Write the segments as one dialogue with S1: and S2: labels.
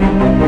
S1: Thank you.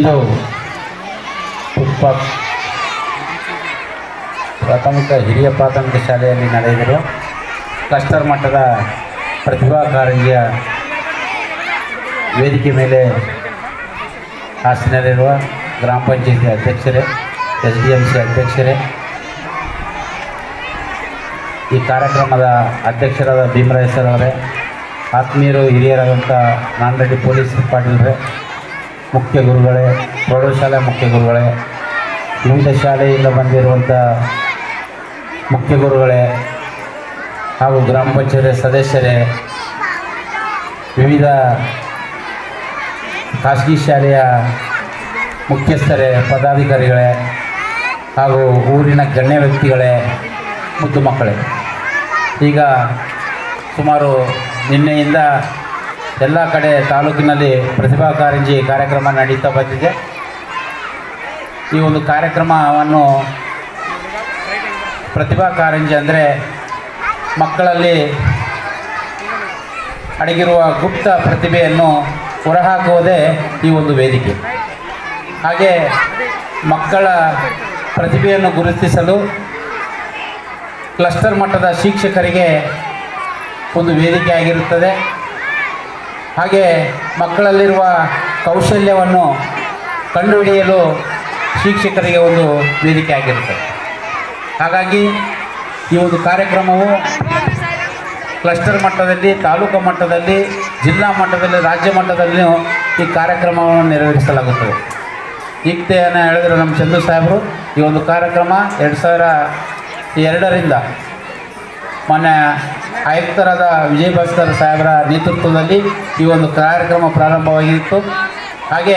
S1: ಇಂದು ಪುಷ್ಪ ಪ್ರಾಥಮಿಕ ಹಿರಿಯ ಪ್ರಾಥಮಿಕ ಶಾಲೆಯಲ್ಲಿ ನಡೆದಿರುವ ಕ್ಲಸ್ಟರ್ ಮಟ್ಟದ ಪ್ರತಿಭಾ ಕಾರಂಜಿಯ ವೇದಿಕೆ ಮೇಲೆ ಹಾಸನಲ್ಲಿರುವ ಗ್ರಾಮ ಪಂಚಾಯತಿ ಅಧ್ಯಕ್ಷರೇ ಎಸ್ ಡಿ ಎಂ ಸಿ ಅಧ್ಯಕ್ಷರೇ, ಈ ಕಾರ್ಯಕ್ರಮದ ಅಧ್ಯಕ್ಷರಾದ ಭೀಮರಾಯ್ ಸರ್ ಅವರೇ, ಆತ್ಮೀಯರು ಹಿರಿಯರಾದಂಥ ನಾನ್ರೆಡ್ಡಿ ಪೊಲೀಸ್ ಪಾಟೀಲ್ರೇ ಮುಖ್ಯ ಗುರುಗಳೇ ಪ್ರೌಢಶಾಲೆ ಮುಖ್ಯ ಗುರುಗಳೇ, ವಿವಿಧ ಶಾಲೆಯಿಂದ ಬಂದಿರುವಂಥ ಮುಖ್ಯ ಗುರುಗಳೇ ಹಾಗೂ ಗ್ರಾಮ ಪಂಚಾಯತ್ ಸದಸ್ಯರೇ, ವಿವಿಧ ಖಾಸಗಿ ಶಾಲೆಯ ಮುಖ್ಯಸ್ಥರೇ, ಪದಾಧಿಕಾರಿಗಳೇ ಹಾಗೂ ಊರಿನ ಗಣ್ಯ ವ್ಯಕ್ತಿಗಳೇ, ಮುದ್ದು ಮಕ್ಕಳೇ. ಈಗ ಸುಮಾರು ನಿನ್ನೆಯಿಂದ ಎಲ್ಲ ಕಡೆ ತಾಲೂಕಿನಲ್ಲಿ ಪ್ರತಿಭಾ ಕಾರಂಜಿ ಕಾರ್ಯಕ್ರಮ ನಡೀತಾ ಬಂದಿದೆ. ಈ ಒಂದು ಕಾರ್ಯಕ್ರಮವನ್ನು ಪ್ರತಿಭಾ ಕಾರಂಜಿ ಅಂದರೆ ಮಕ್ಕಳಲ್ಲಿ ಅಡಗಿರುವ ಗುಪ್ತ ಪ್ರತಿಭೆಯನ್ನು ಹೊರಹಾಕುವುದೇ ಈ ಒಂದು ವೇದಿಕೆ. ಹಾಗೆ ಮಕ್ಕಳ ಪ್ರತಿಭೆಯನ್ನು ಗುರುತಿಸಲು ಕ್ಲಸ್ಟರ್ ಮಟ್ಟದ ಶಿಕ್ಷಕರಿಗೆ ಒಂದು ವೇದಿಕೆ ಆಗಿರುತ್ತದೆ. ಹಾಗೆ ಮಕ್ಕಳಲ್ಲಿರುವ ಕೌಶಲ್ಯವನ್ನು ಕಂಡುಹಿಡಿಯಲು ಶಿಕ್ಷಕರಿಗೆ ಒಂದು ವೇದಿಕೆ ಆಗಿರುತ್ತೆ. ಹಾಗಾಗಿ ಈ ಒಂದು ಕಾರ್ಯಕ್ರಮವು ಕ್ಲಸ್ಟರ್ ಮಟ್ಟದಲ್ಲಿ, ತಾಲೂಕು ಮಟ್ಟದಲ್ಲಿ, ಜಿಲ್ಲಾ ಮಟ್ಟದಲ್ಲಿ, ರಾಜ್ಯ ಮಟ್ಟದಲ್ಲಿಯೂ ಈ ಕಾರ್ಯಕ್ರಮವನ್ನು ನೆರವೇರಿಸಲಾಗುತ್ತದೆ. ಈಗ್ತೆಯನ್ನು ಹೇಳಿದ್ರು ನಮ್ಮ ಚಂದು ಸಾಹೇಬರು, ಈ ಒಂದು ಕಾರ್ಯಕ್ರಮ ಎರಡು ಸಾವಿರ ಎರಡರಿಂದ ಮೊನ್ನೆ ಆಯುಕ್ತರಾದ ವಿಜಯ ಭಾಸ್ಕರ್ ಸಾಹೇಬರ ನೇತೃತ್ವದಲ್ಲಿ ಈ ಒಂದು ಕಾರ್ಯಕ್ರಮ ಪ್ರಾರಂಭವಾಗಿತ್ತು. ಹಾಗೆ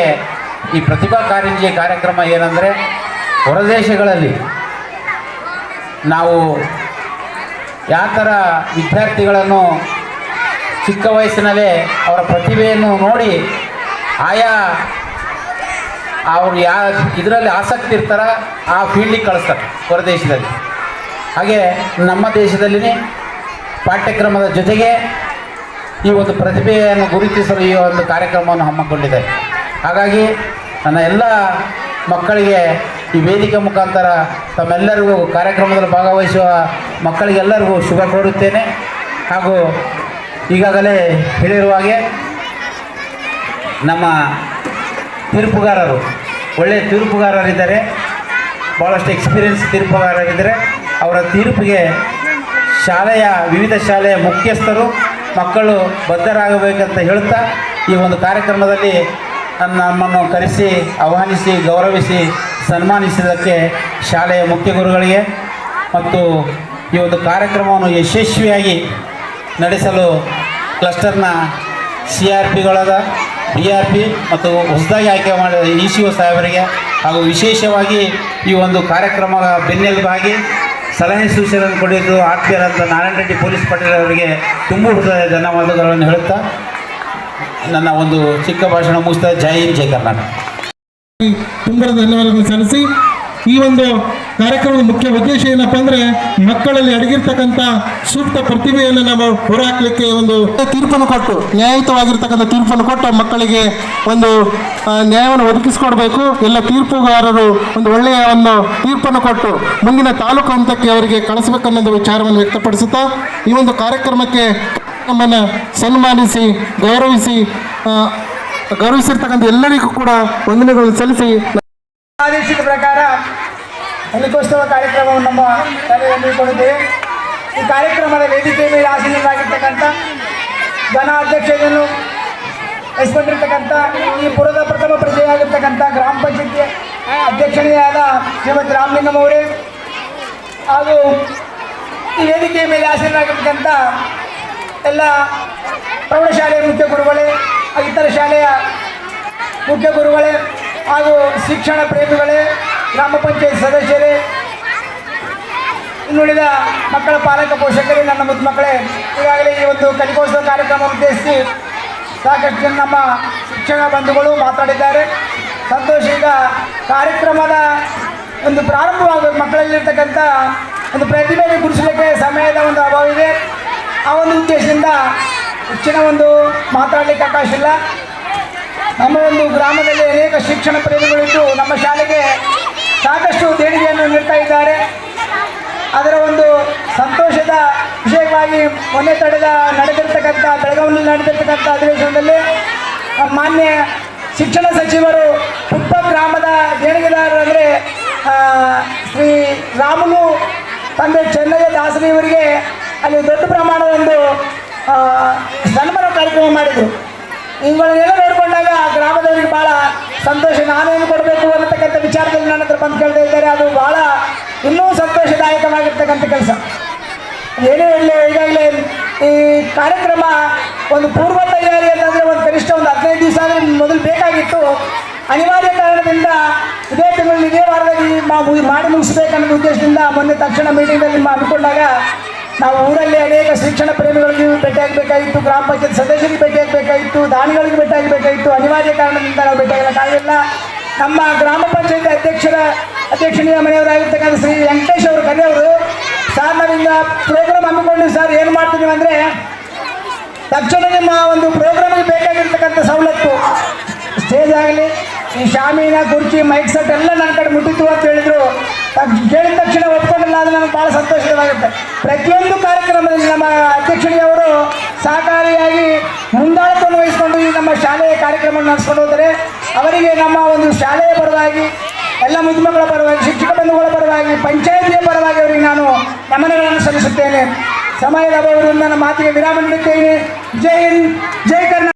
S1: ಈ ಪ್ರತಿಭಾ ಕಾರಂಜಿ ಕಾರ್ಯಕ್ರಮ ಏನಂದರೆ, ಹೊರದೇಶಗಳಲ್ಲಿ ನಾವು ಯಾವ ಥರ ವಿದ್ಯಾರ್ಥಿಗಳನ್ನು ಚಿಕ್ಕ ವಯಸ್ಸಿನಲ್ಲೇ ಅವರ ಪ್ರತಿಭೆಯನ್ನು ನೋಡಿ ಆಯಾ ಅವರು ಯಾ, ಇದರಲ್ಲಿ ಆಸಕ್ತಿ ಇರ್ತಾರ, ಆ ಫೀಲ್ಡಿಗೆ ಕಳಿಸ್ತಾರೆ ಹೊರದೇಶದಲ್ಲಿ. ಹಾಗೆ ನಮ್ಮ ದೇಶದಲ್ಲಿನೇ ಪಾಠ್ಯಕ್ರಮದ ಜೊತೆಗೆ ಈ ಒಂದು ಪ್ರತಿಭೆಯನ್ನು ಗುರುತಿಸಲು ಈ ಒಂದು ಕಾರ್ಯಕ್ರಮವನ್ನು ಹಮ್ಮಿಕೊಂಡಿದೆ. ಹಾಗಾಗಿ ನನ್ನ ಎಲ್ಲ ಮಕ್ಕಳಿಗೆ ಈ ವೇದಿಕೆ ಮುಖಾಂತರ ತಮ್ಮೆಲ್ಲರಿಗೂ ಕಾರ್ಯಕ್ರಮದಲ್ಲಿ ಭಾಗವಹಿಸುವ ಮಕ್ಕಳಿಗೆಲ್ಲರಿಗೂ ಶುಭ ಕೋರುತ್ತೇನೆ. ಹಾಗೂ ಈಗಾಗಲೇ ಹೇಳಿರುವ ಹಾಗೆ ನಮ್ಮ ತೀರ್ಪುಗಾರರು ಒಳ್ಳೆಯ ತೀರ್ಪುಗಾರರಿದ್ದಾರೆ. ಭಾಳಷ್ಟು ಎಕ್ಸ್ಪೀರಿಯನ್ಸ್ ತೀರ್ಪುಗಾರರಿದ್ದಾರೆ. ಅವರ ತೀರ್ಪಿಗೆ ಶಾಲೆಯ, ವಿವಿಧ ಶಾಲೆಯ ಮುಖ್ಯಸ್ಥರು, ಮಕ್ಕಳು ಬದ್ಧರಾಗಬೇಕಂತ ಹೇಳ್ತಾ ಈ ಒಂದು ಕಾರ್ಯಕ್ರಮದಲ್ಲಿ ನಮ್ಮನ್ನು ಕರೆಸಿ, ಆಹ್ವಾನಿಸಿ, ಗೌರವಿಸಿ, ಸನ್ಮಾನಿಸಿದ್ದಕ್ಕೆ ಶಾಲೆಯ ಮುಖ್ಯ ಗುರುಗಳಿಗೆ ಮತ್ತು ಈ ಒಂದು ಕಾರ್ಯಕ್ರಮವನ್ನು ಯಶಸ್ವಿಯಾಗಿ ನಡೆಸಲು ಕ್ಲಸ್ಟರ್ನ ಸಿ ಆರ್ ಪಿಗಳಾದ ಬಿ ಆರ್ ಪಿ ಮತ್ತು ಹೊಸದಾಗಿ ಆಯ್ಕೆ ಮಾಡಿದ ಇ ಸಿ ಒ ಸಾಹೇಬರಿಗೆ ಹಾಗೂ ವಿಶೇಷವಾಗಿ ಈ ಒಂದು ಕಾರ್ಯಕ್ರಮದ ಬೆನ್ನೆಲುಬಾಗಿ ಸಲಹೆ ಸೂಚನೆಯನ್ನು ಕೊಡಿದ್ದು ಆತ್ಮೀಯರಾದ ನಾರಾಯಣ ರೆಡ್ಡಿ ಪೊಲೀಸ್ ಪಟೇಲ್ ಅವರಿಗೆ ತುಂಬ ಹೃದಯ ಧನ್ಯವಾದಗಳನ್ನು ಹೇಳುತ್ತಾ, ನನ್ನ ಒಂದು ಚಿಕ್ಕ ಭಾಷಣ ಮುಗಿಸ್ತಾ, ಜೈ ಹಿಂದ್, ಜೈ ಕರ್ನಾಟಕ.
S2: ತುಂಬ ಧನ್ಯವಾದಗಳನ್ನು ಸಲ್ಲಿಸಿ. ಈ ಒಂದು ಕಾರ್ಯಕ್ರಮದ ಮುಖ್ಯ ಉದ್ದೇಶ ಏನಪ್ಪ ಅಂದ್ರೆ ಮಕ್ಕಳಲ್ಲಿ ಅಡಗಿರ್ತಕ್ಕಂಥ ಸೂಕ್ತ ಪ್ರತಿಭೆಯನ್ನು ನಾವು ಹೊರಹಾಕ್ಲಿಕ್ಕೆ ಒಂದು ತೀರ್ಪನ್ನು ಕೊಟ್ಟು, ನ್ಯಾಯಯುತವಾಗಿರ್ತಕ್ಕಂಥ ತೀರ್ಪನ್ನು ಕೊಟ್ಟು ಮಕ್ಕಳಿಗೆ ಒಂದು ನ್ಯಾಯವನ್ನು ಒದಗಿಸಿಕೊಡ್ಬೇಕು. ಎಲ್ಲ ತೀರ್ಪುಗಾರರು ಒಂದು ಒಳ್ಳೆಯ ಒಂದು ತೀರ್ಪನ್ನು ಕೊಟ್ಟು ಮುಂದಿನ ತಾಲೂಕು ಹಂತಕ್ಕೆ ಅವರಿಗೆ ಕಳಿಸಬೇಕನ್ನೋದು ವಿಚಾರವನ್ನು ವ್ಯಕ್ತಪಡಿಸುತ್ತಾ, ಈ ಒಂದು ಕಾರ್ಯಕ್ರಮಕ್ಕೆ ನಮ್ಮನ್ನು ಸನ್ಮಾನಿಸಿ, ಗೌರವಿಸಿ ಗೌರವಿಸಿರ್ತಕ್ಕಂಥ ಎಲ್ಲರಿಗೂ ಕೂಡ ವಂದನೆಗಳನ್ನು ಸಲ್ಲಿಸಿ.
S3: ಹಲ್ಲಿಕೋತ್ಸವ ಕಾರ್ಯಕ್ರಮವನ್ನು ನಮ್ಮ ಶಾಲೆಯಲ್ಲಿ ಈ ಕಾರ್ಯಕ್ರಮದ ವೇದಿಕೆ ಮೇಲೆ ಆಸೀನರಾಗಿರ್ತಕ್ಕಂಥ ಘನ ಅಧ್ಯಕ್ಷತೆಯನ್ನು ವಹಿಸಿಕೊಂಡಿರ್ತಕ್ಕಂಥ ಈ ಪುರದ ಪ್ರಥಮ ಪ್ರಜೆಯಾಗಿರ್ತಕ್ಕಂಥ ಗ್ರಾಮ ಪಂಚಾಯತಿ ಅಧ್ಯಕ್ಷನೆಯಾದ ಶ್ರೀಮತಿ ರಾಮಲಿಂಗಂ ಅವರೇ ಹಾಗೂ ಈ ವೇದಿಕೆ ಮೇಲೆ ಆಸೀನರಾಗಿರ್ತಕ್ಕಂಥ ಎಲ್ಲ ಪ್ರೌಢಶಾಲೆಯ ಮುಖ್ಯ ಗುರುಗಳೇ, ಇತರ ಶಾಲೆಯ ಮುಖ್ಯ ಗುರುಗಳೇ ಹಾಗೂ ಶಿಕ್ಷಣ ಪ್ರೇಮಿಗಳೇ ಗ್ರಾಮ ಪಂಚಾಯತ್ ಸದಸ್ಯರೇ, ಇನ್ನುಳಿದ ಮಕ್ಕಳ ಪಾಲಕ ಪೋಷಕರೇ, ನನ್ನ ಮುದ್ದು ಮಕ್ಕಳೇ ಈಗಾಗಲೇ ಈ ಒಂದು ಕಲಿಕೋತ್ಸವ ಕಾರ್ಯಕ್ರಮ ಉದ್ದೇಶಿಸಿ ಸಾಕಷ್ಟು ಜನ ನಮ್ಮ ಶಿಕ್ಷಣ ಬಂಧುಗಳು ಮಾತಾಡಿದ್ದಾರೆ. ಸಂತೋಷ ಈಗ ಕಾರ್ಯಕ್ರಮದ ಒಂದು ಪ್ರಾರಂಭವಾಗಬೇಕು ಮಕ್ಕಳಲ್ಲಿರ್ತಕ್ಕಂಥ ಒಂದು ಪ್ರತಿಭೆಗೆ ಗುರುಸಲಿಕ್ಕೆ ಸಮಯದ ಒಂದು ಅಭಾವ ಇದೆ. ಆ ಒಂದು ಉದ್ದೇಶದಿಂದ ಹೆಚ್ಚಿನ ಒಂದು ಮಾತಾಡಲಿಕ್ಕೆ ಅವಕಾಶ ಇಲ್ಲ. ನಮ್ಮ ಒಂದು ಗ್ರಾಮದಲ್ಲಿ ಅನೇಕ ಶಿಕ್ಷಣ ಪ್ರೇಮಿಗಳಿದ್ದು ನಮ್ಮ ಶಾಲೆಗೆ ಸಾಕಷ್ಟು ದೇಣಿಗೆಯನ್ನು ನೀಡ್ತಾ ಇದ್ದಾರೆ. ಅದರ ಒಂದು ಸಂತೋಷದ ವಿಷಯವಾಗಿ ಮೊನ್ನೆ ತಡೆದ ನಡೆದಿರ್ತಕ್ಕಂಥ, ಬೆಳಗಾವಿಯಲ್ಲಿ ನಡೆದಿರ್ತಕ್ಕಂಥ ಅಧಿವೇಶನದಲ್ಲಿ ಮಾನ್ಯ ಶಿಕ್ಷಣ ಸಚಿವರು ಪುಪ್ಪ ಗ್ರಾಮದ ದೇಣಿಗೆದಾರರು ಅಂದರೆ ಶ್ರೀ ರಾಮುಲು ತಂದೆ ಚೆನ್ನಯ್ಯ ದಾಸರಿ ಇವರಿಗೆ ಅಲ್ಲಿ ದೊಡ್ಡ ಪ್ರಮಾಣದ ಒಂದು ಸನ್ಮಾನ ಕಾರ್ಯಕ್ರಮ ಮಾಡಿದರು. ಇವುಗಳನ್ನೆಲ್ಲ ನೋಡಿಕೊಂಡಾಗ ಗ್ರಾಮದವರಿಗೆ ಭಾಳ ಸಂತೋಷ. ನಾನೇನು ಕೊಡಬೇಕು? ನನ್ನ ಕೇಳ್ತಾ ಇದ್ದಾರೆ. ಅದು ಬಹಳ ಇನ್ನೂ ಸಂತೋಷದಾಯಕವಾಗಿರ್ತಕ್ಕಂಥ ಕೆಲಸ. ಏನೇ ಹೇಳಿ ಈಗಾಗಲೇ ಈ ಕಾರ್ಯಕ್ರಮ ಒಂದು ಪೂರ್ವ ತಯಾರಿ ಅಂತಂದರೆ ಒಂದು ಕನಿಷ್ಠ ಒಂದು ಹದಿನೈದು ದಿವಸ ಆದರೆ ಮೊದಲು ಬೇಕಾಗಿತ್ತು. ಅನಿವಾರ್ಯ ಕಾರಣದಿಂದ ಇದೇ ತಿಂಗಳಲ್ಲಿ ಇದೇ ವಾರದಲ್ಲಿ ಮಾಡಿ ಮುಗಿಸ್ಬೇಕನ್ನೋ ಉದ್ದೇಶದಿಂದ ಮೊನ್ನೆ ತಕ್ಷಣ ಮೀಟಿಂಗಲ್ಲಿ ಅಂದ್ಕೊಂಡಾಗ ನಾವು ಊರಲ್ಲಿ ಅನೇಕ ಶಿಕ್ಷಣ ಪ್ರೇಮಿಗಳಿಗೆ ಭೇಟಿಯಾಗಬೇಕಾಗಿತ್ತು ಗ್ರಾಮ ಪಂಚಾಯತ್ ಸದಸ್ಯರಿಗೆ ಭೇಟಿಯಾಗಬೇಕಾಗಿತ್ತು ದಾನಿಗಳಿಗೆ ಭೇಟಿಯಾಗಬೇಕಾಗಿತ್ತು ಅನಿವಾರ್ಯ ಕಾರಣದಿಂದ ನಾವು ಭೇಟಿಯಾಗಲಿಕ್ಕಾಗಲಿಲ್ಲ
S4: ನಮ್ಮ ಗ್ರಾಮ ಪಂಚಾಯತ್ ಅಧ್ಯಕ್ಷರ ಅಧ್ಯಕ್ಷನೀಯ ಮನೆಯವರಾಗಿರ್ತಕ್ಕಂಥ ಶ್ರೀ ವೆಂಕಟೇಶ್ ಅವರು ಕರೆಯವರು ಸರ್, ನಾವಿಂದ ಪ್ರೋಗ್ರಾಮ್ ಹಮ್ಮಿಕೊಂಡು ಸರ್, ಏನು ಮಾಡ್ತೀವಿ ಅಂದರೆ ತಕ್ಷಣ ನಿಮ್ಮ ಒಂದು ಪ್ರೋಗ್ರಾಮಿಗೆ ಬೇಕಾಗಿರ್ತಕ್ಕಂಥ ಸವಲತ್ತು. ಸ್ಟೇಜ್ ಆಗಲಿ, ಈ ಶಾಮೀನ, ಕುರ್ಚಿ ಮೈಕ್ ಸೆಟ್ ಎಲ್ಲ ನನ್ನ ಕಡೆ ಮುಟ್ಟಿತ್ತು ಅಂತ ಹೇಳಿದ್ರು. ಕೇಳಿದ ತಕ್ಷಣ ಒಪ್ಕೊಂಡಿಲ್ಲ ಅದು ನನಗೆ ಭಾಳ ಸಂತೋಷವಾಗುತ್ತೆ ಪ್ರತಿಯೊಂದು ಕಾರ್ಯಕ್ರಮದಲ್ಲಿ ನಮ್ಮ ಅಧ್ಯಕ್ಷಣಿಯವರು ಸಹಕಾರಿಯಾಗಿ ಮುಂದಾಳತ್ವವನ್ನು ವಹಿಸಿಕೊಂಡು ಈ ನಮ್ಮ ಶಾಲೆಯ ಕಾರ್ಯಕ್ರಮವನ್ನು ನಡೆಸ್ಕೊಂಡು ಹೋದರೆ ಅವರಿಗೆ ನಮ್ಮ ಒಂದು ಶಾಲೆಯ ಪರವಾಗಿ, ಎಲ್ಲ ಮುದ್ಮಗಳ ಪರವಾಗಿ, ಶಿಕ್ಷಕ ಬಂಧುಗಳ ಪರವಾಗಿ, ಪಂಚಾಯತಿಯ ಪರವಾಗಿ ಅವರಿಗೆ ನಾನು ನಮನಗಳನ್ನು ಸಲ್ಲಿಸುತ್ತೇನೆ. ಸಮಯದ ಅಭಾವದಿಂದ ನನ್ನ ಮಾತಿಗೆ ವಿರಾಮ ನೀಡುತ್ತೇನೆ. ಜೈ ಹಿಂದ್, ಜೈ ಕರ್ನಾಟಕ.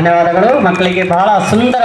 S5: ಧನ್ಯವಾದಗಳು. ಮಕ್ಕಳಿಗೆ ಬಹಳ ಸುಂದರ